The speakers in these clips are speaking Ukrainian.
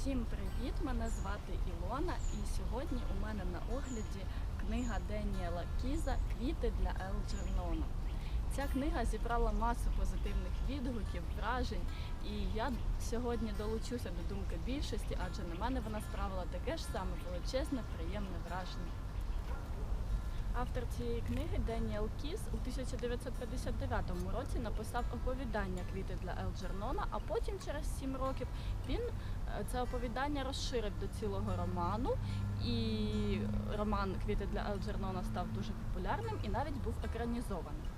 Всім привіт! Мене звати Ілона, і сьогодні у мене на огляді книга Деніела Кіза Квіти для Елджернона. Ця книга зібрала масу позитивних відгуків, вражень, і я сьогодні долучуся до думки більшості, адже на мене вона справила таке ж саме величезне, приємне враження. Автор цієї книги Деніел Кіс у 1959 році написав оповідання Квіти для Елджернона, а потім через 7 років він це оповідання розширив до цілого роману. І роман Квіти для Елджернона став дуже популярним і навіть був екранізований.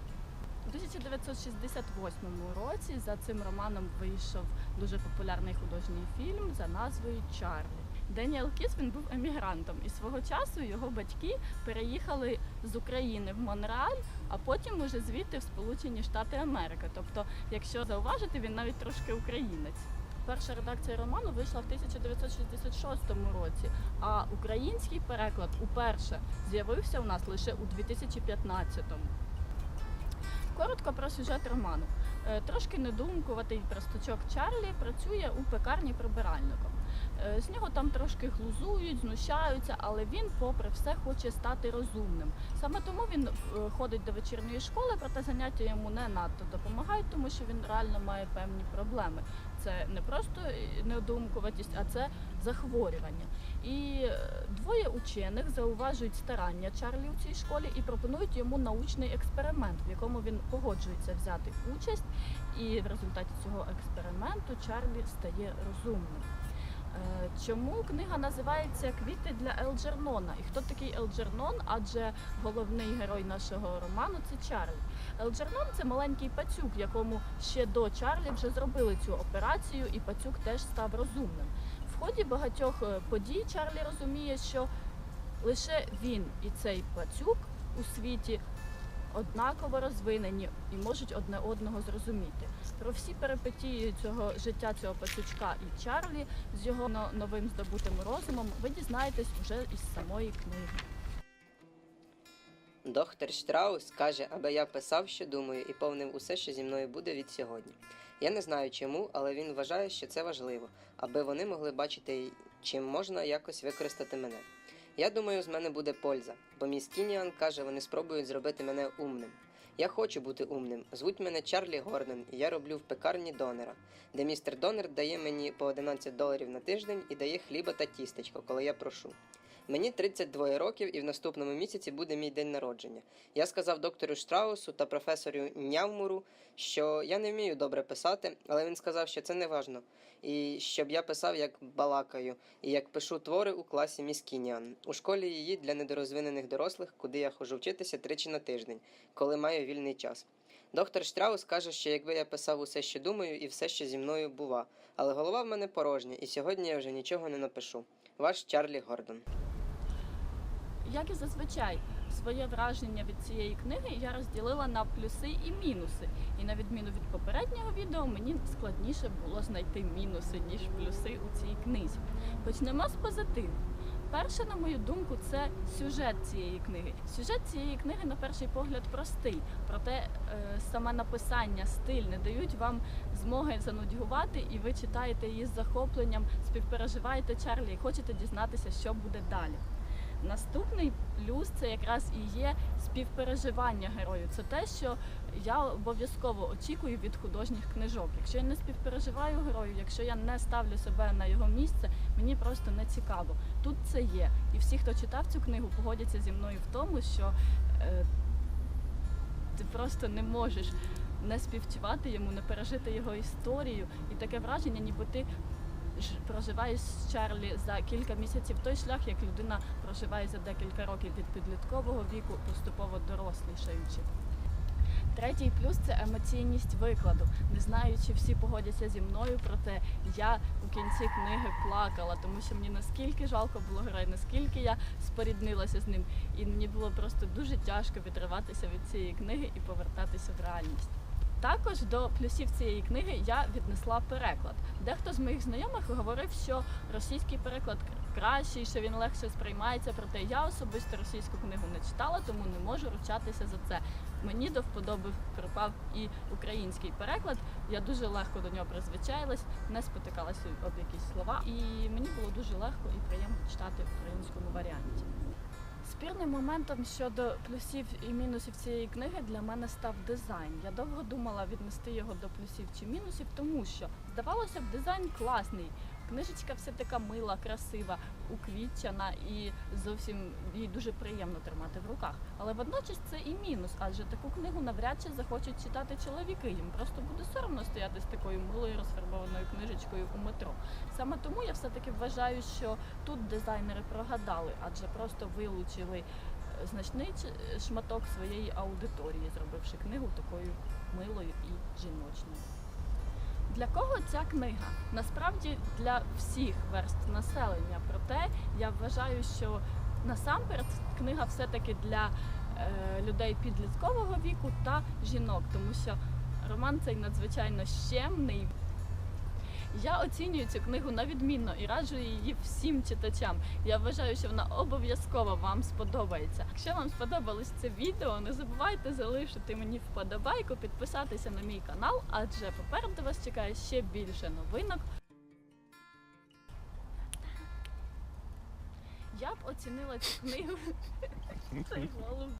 У 1968 році за цим романом вийшов дуже популярний художній фільм за назвою Чарлі. Деніел Кісвін був емігрантом, і свого часу його батьки переїхали з України в Монреаль, а потім уже звідти в Сполучені Штати Америки. Тобто, якщо зауважити, він навіть трошки українець. Перша редакція роману вийшла в 1966 році, а український переклад уперше з'явився у нас лише у 2015-му. Коротко про сюжет роману. Е, Трошки недумкуватий простачок Чарлі працює у пекарні прибиральником. Е, З нього там трошки глузують, знущаються, але він, попри все, хоче стати розумним. Саме тому він е, ходить до вечірньої школи, проте заняття йому не надто допомагають, тому що він реально має певні проблеми. Це не просто е, недумкуватість, а це захворювання. І двоє учених зауважують старання Чарлі у цій школі і пропонують йому научний експеримент, в якому він погоджується взяти участь. І в результаті цього експерименту Чарлі стає розумним. Е, Чому книга називається Квіти для Елджернона? І хто такий Елджернон? Адже головний герой нашого роману це Чарлі. Елджернон це маленький пацюк, якому ще до Чарлі вже зробили цю операцію, і пацюк теж став розумним. В ході багатьох е, подій Чарлі розуміє, що лише він і цей пацюк у світі однаково розвинені і можуть одне одного зрозуміти. Про всі перипетії цього життя цього пацючка і Чарлі з його новим здобутим розумом ви дізнаєтесь уже із самої книги. Доктор Штраус каже, аби я писав, що думаю, і повнив усе, що зі мною буде від сьогодні. Я не знаю чому, але він вважає, що це важливо, аби вони могли бачити, чим можна якось використати мене. Я думаю, з мене буде польза, бо мій Скініан каже, вони спробують зробити мене умним. Я хочу бути умним. Звуть мене Чарлі Гордон, і я роблю в пекарні донора, де містер Донер дає мені по 11 доларів на тиждень і дає хліба та тістечко, коли я прошу. Мені 32 років і в наступному місяці буде мій день народження. Я сказав доктору Штраусу та професору Нявмуру, що я не вмію добре писати, але він сказав, що це не важно, і щоб я писав як балакаю, і як пишу твори у класі Міскініан, у школі її для недорозвинених дорослих, куди я ходжу вчитися тричі на тиждень, коли маю вільний час. Доктор Штраус каже, що якби я писав усе, що думаю, і все, що зі мною бува, але голова в мене порожня, і сьогодні я вже нічого не напишу. Ваш Чарлі Гордон. Як і зазвичай, своє враження від цієї книги я розділила на плюси і мінуси. І на відміну від попереднього відео, мені складніше було знайти мінуси, ніж плюси у цій книзі. Почнемо з позитиву. Перше, на мою думку, це сюжет цієї книги. Сюжет цієї книги, на перший погляд, простий, проте е, саме написання, стиль не дають вам змоги занудьгувати, і ви читаєте її з захопленням, співпереживаєте Чарлі і хочете дізнатися, що буде далі. Наступний плюс це якраз і є співпереживання герою. Це те, що я обов'язково очікую від художніх книжок. Якщо я не співпереживаю герою, якщо я не ставлю себе на його місце, мені просто не цікаво. Тут це є. І всі, хто читав цю книгу, погодяться зі мною в тому, що е, ти просто не можеш не співчувати йому, не пережити його історію. І таке враження, ніби ти проживаєш з Чарлі за кілька місяців той шлях, як людина проживає за декілька років від підліткового віку, поступово дорослішаючи. Третій плюс це емоційність викладу. Не знаю, чи всі погодяться зі мною, проте я у кінці книги плакала, тому що мені наскільки жалко було героя, наскільки я споріднилася з ним, і мені було просто дуже тяжко відриватися від цієї книги і повертатися в реальність. Також до плюсів цієї книги я віднесла переклад. Дехто з моїх знайомих говорив, що російський переклад кр- кращий, що він легше сприймається. Проте я особисто російську книгу не читала, тому не можу ручатися за це. Мені до вподоби припав і український переклад. Я дуже легко до нього призвичаїлась, не спотикалася об якісь слова, і мені було дуже легко і приємно читати в українському варіанті. Спірним моментом щодо плюсів і мінусів цієї книги для мене став дизайн. Я довго думала віднести його до плюсів чи мінусів, тому що здавалося б, дизайн класний. Книжечка все така мила, красива, уквітчена і зовсім їй дуже приємно тримати в руках. Але водночас це і мінус, адже таку книгу навряд чи захочуть читати чоловіки. Їм просто буде соромно стояти з такою милою розфарбованою книжечкою у метро. Саме тому я все-таки вважаю, що тут дизайнери прогадали, адже просто вилучили е, значний шматок своєї аудиторії, зробивши книгу такою милою і жіночною. Для кого ця книга? Насправді для всіх верст населення. Проте я вважаю, що насамперед книга все-таки для е, людей підліткового віку та жінок, тому що роман цей надзвичайно щемний. Я оцінюю цю книгу на відмінно і раджу її всім читачам. Я вважаю, що вона обов'язково вам сподобається. Якщо вам сподобалось це відео, не забувайте залишити мені вподобайку, підписатися на мій канал, адже попереду вас чекає ще більше новинок. Я б оцінила цю книгу. Цей голуб